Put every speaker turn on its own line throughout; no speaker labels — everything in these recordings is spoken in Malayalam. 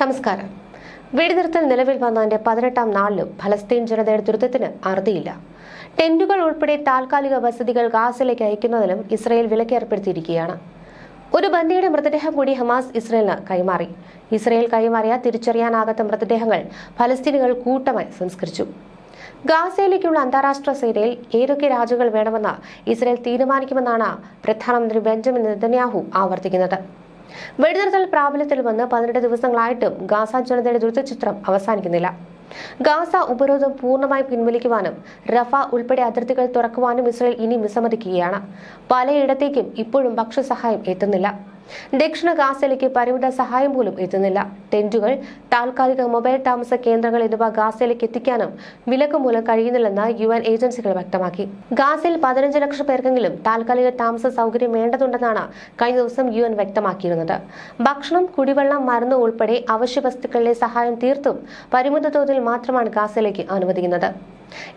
നമസ്കാരം. വെടിനിർത്തൽ നിലവിൽ വന്നതിന്റെ പതിനെട്ടാം നാളിലും ഫലസ്തീൻ ജനതയുടെ ദുരിതത്തിന് അറുതിയില്ല. ടെന്റുകൾ ഉൾപ്പെടെ താൽക്കാലിക വസതികൾ ഗാസയിലേക്ക് അയക്കുന്നതിലും ഇസ്രയേൽ വിലക്കേർപ്പെടുത്തിയിരിക്കുകയാണ് ഒരു ബന്ദിയുടെ മൃതദേഹം കൂടി ഹമാസ് ഇസ്രയേലിന് കൈമാറി. ഇസ്രയേൽ കൈമാറിയ തിരിച്ചറിയാനാകാത്ത മൃതദേഹങ്ങൾ ഫലസ്തീനുകൾ കൂട്ടമായി സംസ്കരിച്ചു. ഗാസയിലേക്കുള്ള അന്താരാഷ്ട്ര സേനയിൽ ഏതൊക്കെ രാജ്യങ്ങൾ വേണമെന്ന് ഇസ്രയേൽ തീരുമാനിക്കുമെന്നാണ് പ്രധാനമന്ത്രി ബെഞ്ചമിൻ നെതന്യാഹു ആവർത്തിക്കുന്നത്. വെടിനിർത്തൽ പ്രാബല്യത്തിൽ വന്ന് പതിനെട്ട് ദിവസങ്ങളായിട്ടും ഗാസ ജനതയുടെ ദുരിതചിത്രം അവസാനിക്കുന്നില്ല. ഗാസ ഉപരോധം പൂർണമായി പിൻവലിക്കുവാനും റഫ ഉൾപ്പെടെ അതിർത്തികൾ തുറക്കുവാനും ഇസ്രയേൽ ഇനി വിസമ്മതിക്കുകയാണ്. പലയിടത്തേക്കും ഇപ്പോഴും ഭക്ഷ്യസഹായം എത്തുന്നില്ല. ദക്ഷിണ ഗാസയിലേക്ക് പരിമിത സഹായം പോലും എത്തുന്നില്ല. ടെന്റുകൾ താൽക്കാലിക മൊബൈൽ താമസ കേന്ദ്രങ്ങൾ എന്നിവ ഗാസയിലേക്ക് എത്തിക്കാനും വിലക്ക് മൂലം കഴിയുന്നില്ലെന്ന് യു എൻ ഏജൻസികൾ വ്യക്തമാക്കി. ഗാസയിൽ പതിനഞ്ച് ലക്ഷം പേർക്കെങ്കിലും താൽക്കാലിക താമസ സൗകര്യം വേണ്ടതുണ്ടെന്നാണ് കഴിഞ്ഞ ദിവസം യു എൻ വ്യക്തമാക്കിയിരുന്നത്. ഭക്ഷണം കുടിവെള്ളം മരുന്ന് ഉൾപ്പെടെ അവശ്യ വസ്തുക്കളിലെ സഹായം തീർത്തും പരിമിത തോതിൽ മാത്രമാണ് ഗാസയിലേക്ക് അനുവദിക്കുന്നത്.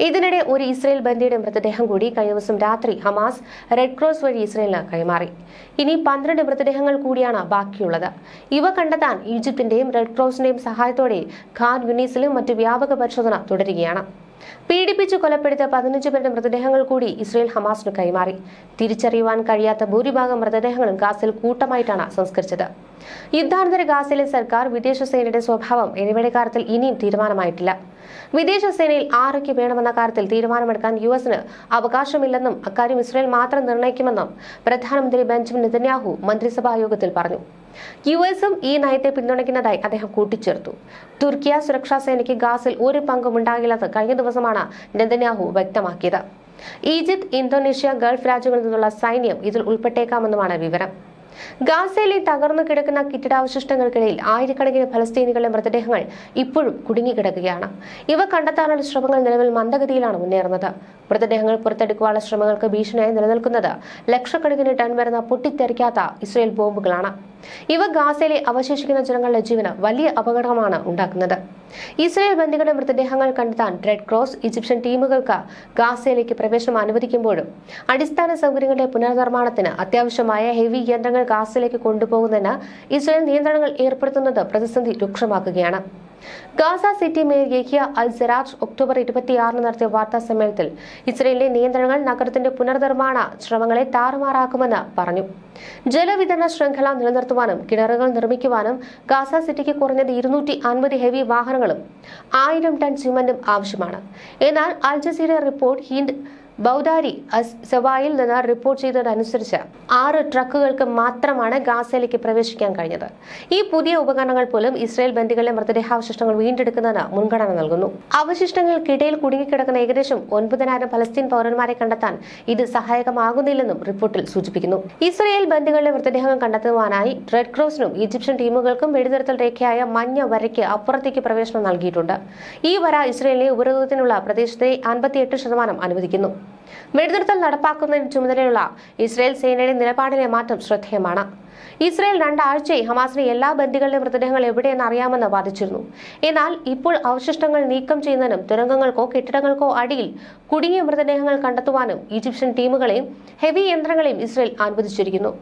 ഇതിനിടെ ഒരു ഇസ്രയേൽ ബന്ദിയുടെ മൃതദേഹം കൂടി കഴിഞ്ഞ ദിവസം രാത്രി ഹമാസ് റെഡ് ക്രോസ് വഴി ഇസ്രയേലിന് കൈമാറി. ഇനി പന്ത്രണ്ട് മൃതദേഹങ്ങൾ കൂടിയാണ് ബാക്കിയുള്ളത്. ഇവ കണ്ടെത്താൻ ഈജിപ്തിന്റെയും റെഡ് ക്രോസിന്റെയും സഹായത്തോടെ ഖാൻ യുനീസിലും മറ്റ് വ്യാപക പരിശോധന തുടരുകയാണ്. പീഡിപ്പിച്ച് കൊലപ്പെടുത്ത പതിനഞ്ച് പേരുടെ മൃതദേഹങ്ങൾ കൂടി ഇസ്രയേൽ ഹമാസിന് കൈമാറി. തിരിച്ചറിയുവാൻ കഴിയാത്ത ഭൂരിഭാഗം മൃതദേഹങ്ങളും ഗാസയിൽ കൂട്ടമായിട്ടാണ് സംസ്കരിച്ചത്. യുദ്ധാനന്തര ഗാസയിലെ സർക്കാർ വിദേശ സേനയുടെ സ്വഭാവം എന്നിവയുടെ കാര്യത്തിൽ ഇനിയും തീരുമാനമായിട്ടില്ല. വിദേശ സേനയിൽ ആരൊക്കെ വേണമെന്ന കാര്യത്തിൽ തീരുമാനമെടുക്കാൻ യു എസിന് അവകാശമില്ലെന്നും അക്കാര്യം ഇസ്രയേൽ മാത്രം നിർണയിക്കുമെന്നും പ്രധാനമന്ത്രി ബെഞ്ചമിൻ നെതന്യാഹു മന്ത്രിസഭാ യോഗത്തിൽ പറഞ്ഞു. യു എസും ഈ നയത്തെ പിന്തുണയ്ക്കുന്നതായി അദ്ദേഹം കൂട്ടിച്ചേർത്തു. തുർക്കിയ സുരക്ഷാ സേനയ്ക്ക് ഗാസിൽ ഒരു പങ്കും ഉണ്ടാകില്ലെന്ന് കഴിഞ്ഞ ദിവസമാണ് നെതന്യാഹു വ്യക്തമാക്കിയത്. ഈജിപ്ത് ഇന്തോനേഷ്യ ഗൾഫ് രാജ്യങ്ങളിൽ നിന്നുള്ള സൈന്യം ഇതിൽ ഉൾപ്പെട്ടേക്കാമെന്നുമാണ് വിവരം. ഗാസയിലെ തകർന്നു കിടക്കുന്ന കെട്ടിടാവശിഷ്ടങ്ങൾക്കിടയിൽ ആയിരക്കണക്കിന് ഫലസ്തീനികളുടെ മൃതദേഹങ്ങൾ ഇപ്പോഴും കുടുങ്ങിക്കിടക്കുകയാണ്. ഇവ കണ്ടെത്താനുള്ള ശ്രമങ്ങൾ നിലവിൽ മന്ദഗതിയിലാണ് മുന്നേറുന്നത്. മൃതദേഹങ്ങൾ പുറത്തെടുക്കുവാനുള്ള ശ്രമങ്ങൾക്ക് ഭീഷണിയായി നിലനിൽക്കുന്നത് ലക്ഷക്കണക്കിന് ടൺ വരുന്ന പൊട്ടിത്തെറിക്കാത്ത ഇസ്രയേൽ ബോംബുകളാണ്. ഇവ ഗാസയിലെ അവശേഷിക്കുന്ന ജനങ്ങളുടെ ജീവന് വലിയ അപകടമാണ് ഉണ്ടാക്കുന്നത്. ഇസ്രയേൽ ബന്ദികളുടെ മൃതദേഹങ്ങൾ കണ്ടെത്താൻ റെഡ് ക്രോസ് ഈജിപ്ഷ്യൻ ടീമുകൾക്ക് ഗാസയിലേക്ക് പ്രവേശനം അനുവദിക്കുമ്പോഴും അടിസ്ഥാന സൗകര്യങ്ങളുടെ പുനർനിർമ്മാണത്തിന് അത്യാവശ്യമായ ഹെവി യന്ത്രങ്ങൾ ഗാസയിലേക്ക് കൊണ്ടുപോകുന്നതിന് ഇസ്രയേൽ നിയന്ത്രണങ്ങൾ ഏർപ്പെടുത്തുന്നത് പ്രതിസന്ധി രൂക്ഷമാക്കുകയാണ്. Gaza city mayor Yahya Al Serraj October ഇരുപത്തിയാറിന് നടത്തിയ വാർത്താ സമ്മേളനത്തിൽ ഇസ്രയേലിലെ നിയന്ത്രണങ്ങൾ നഗരത്തിന്റെ പുനർനിർമ്മാണ ശ്രമങ്ങളെ താറുമാറാക്കുമെന്ന് പറഞ്ഞു. ജലവിതരണ ശൃംഖല നിലനിർത്തുവാനും കിണറുകൾ നിർമ്മിക്കുവാനും ഗാസ സിറ്റിക്ക് കുറഞ്ഞത് ഇരുന്നൂറ്റി അൻപത് ഹെവി വാഹനങ്ങളും ആയിരം ടൺ സിമന്റും ആവശ്യമാണ്. എന്നാൽ Al Jazeera report Hind Khoudary സെവായിൽ നിന്ന് റിപ്പോർട്ട് ചെയ്തതനുസരിച്ച് ആറ് ട്രക്കുകൾക്ക് മാത്രമാണ് ഗാസയിലേക്ക് പ്രവേശിക്കാൻ കഴിഞ്ഞത്. ഈ പുതിയ ഉപകരണങ്ങൾ പോലും ഇസ്രായേൽ ബന്ദികളുടെ മൃതദേഹാവശിഷ്ടങ്ങൾ വീണ്ടെടുക്കുന്നതിന് മുൻഗണന നൽകുന്നു. അവശിഷ്ടങ്ങൾക്കിടയിൽ കുടുങ്ങിക്കിടക്കുന്ന ഏകദേശം ഒൻപതിനായിരം ഫലസ്തീൻ പൗരന്മാരെ കണ്ടെത്താൻ ഇത് സഹായകമാകുന്നില്ലെന്നും റിപ്പോർട്ടിൽ സൂചിപ്പിക്കുന്നു. ഇസ്രായേൽ ബന്ദികളുടെ മൃതദേഹം കണ്ടെത്തുവാനായി റെഡ് ക്രോസിനും ഈജിപ്ഷ്യൻ ടീമുകൾക്കും വെടിനിർത്തൽ രേഖയായ മഞ്ഞ വരയ്ക്ക് അപ്പുറത്തേക്ക് പ്രവേശനം നൽകിയിട്ടുണ്ട്. ഈ വര ഇസ്രയേലിനെ ഉപരോധത്തിനുള്ള പ്രദേശത്തെ അൻപത്തിയെട്ട് ശതമാനം അനുവദിക്കുന്നു. വെടിനിർത്തൽ നടപ്പാക്കുന്നതിന് ചുമതലയുള്ള ഇസ്രായേൽ സേനയുടെ നിലപാടിലെ മാറ്റം ശ്രദ്ധേയമാണ്. ഇസ്രായേൽ രണ്ടാഴ്ചയായി ഹമാസിന്റെ എല്ലാ ബന്ദികളുടെ മൃതദേഹങ്ങൾ എവിടെയെന്ന് അറിയാമെന്ന് വാദിച്ചിരുന്നു. എന്നാൽ ഇപ്പോൾ അവശിഷ്ടങ്ങൾ നീക്കം ചെയ്യുന്നതിനും തുരങ്കങ്ങൾക്കോ കെട്ടിടങ്ങൾക്കോ അടിയിൽ കുടുങ്ങിയ മൃതദേഹങ്ങൾ കണ്ടെത്തുവാനും ഈജിപ്ഷ്യൻ ടീമുകളെയും ഹെവി യന്ത്രങ്ങളെയും ഇസ്രായേൽ അനുവദിച്ചിരിക്കുന്നു.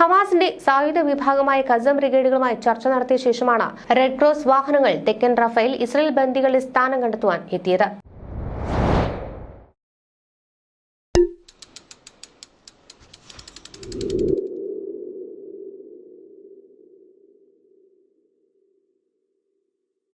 ഹമാസിന്റെ സായുധ വിഭാഗമായ കസം ബ്രിഗേഡുകളുമായി ചർച്ച നടത്തിയ ശേഷമാണ് റെഡ് ക്രോസ് വാഹനങ്ങൾ തെക്കൻ റഫേൽ ഇസ്രായേൽ ബന്ദികളുടെ സ്ഥാനം കണ്ടെത്തുവാൻ എത്തിയത്. Ooh.